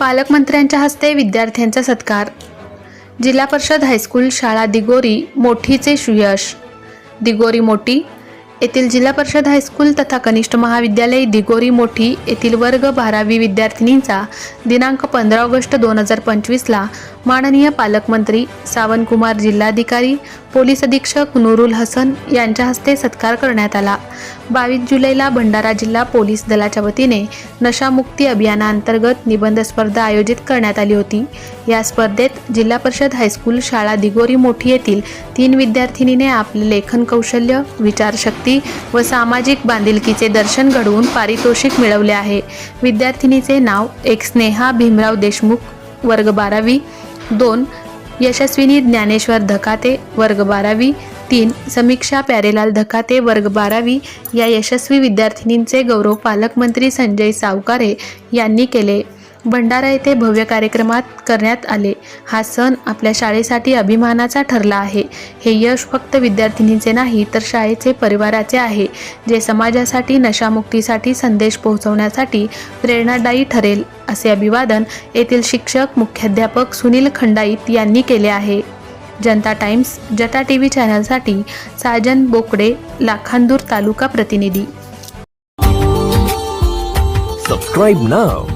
पालकमंत्र्यांच्या हस्ते विद्यार्थ्यांचा सत्कार. जिल्हा परिषद हायस्कूल शाळा दिगोरी मोठीचे सुयश. दिगोरी मोठी येथील जिल्हा परिषद हायस्कूल तथा कनिष्ठ महाविद्यालय दिगोरी मोठी येथील वर्ग बारावी विद्यार्थिनींचा दिनांक पंधरा ऑगस्ट दोन हजार पंचवीसला माननीय पालकमंत्री सावंतकुमार जिल्हाधिकारी पोलीस अधीक्षक नूरुल हसन यांच्या हस्ते सत्कार करण्यात आला. बावीस जुलैला भंडारा जिल्हा पोलीस दलाच्या वतीने नशामुक्ती अभियानाअंतर्गत निबंध स्पर्धा आयोजित करण्यात आली होती. या स्पर्धेत जिल्हा परिषद हायस्कूल शाळा दिगोरी मोठी येथील तीन विद्यार्थिनीने आपले लेखन कौशल्य विचारशक्ती व सामाजिक बांधिलकीचे दर्शन घडवून पारितोषिक मिळवले आहे. विद्यार्थिनीचे नाव एक स्नेहा भीमराव देशमुख वर्ग बारावी दोन यशस्विनी ज्ञानेश्वर धकाते वर्ग बारावी. तीन समीक्षा प्यारेलाल धकाते वर्ग बारावी. या यशस्वी विद्यार्थिनींचे गौरव पालकमंत्री संजय सावकारे यांनी केले. भंडारा येथे भव्य कार्यक्रमात करण्यात आले. हा सण आपल्या शाळेसाठी अभिमानाचा ठरला आहे. हे यश फक्त विद्यार्थिनीचे नाही तर शाळेचे परिवाराचे आहे जे समाजासाठी नशामुक्तीसाठी संदेश पोहोचवण्यासाठी प्रेरणादायी ठरेल असे अभिवादन येथील शिक्षक मुख्याध्यापक सुनील खंडाईत यांनी केले आहे. जनता टाइम्स जटा टी व्ही चॅनलसाठी साजन बोकडे लाखांदूर तालुका प्रतिनिधी. सबस्क्राईब नाव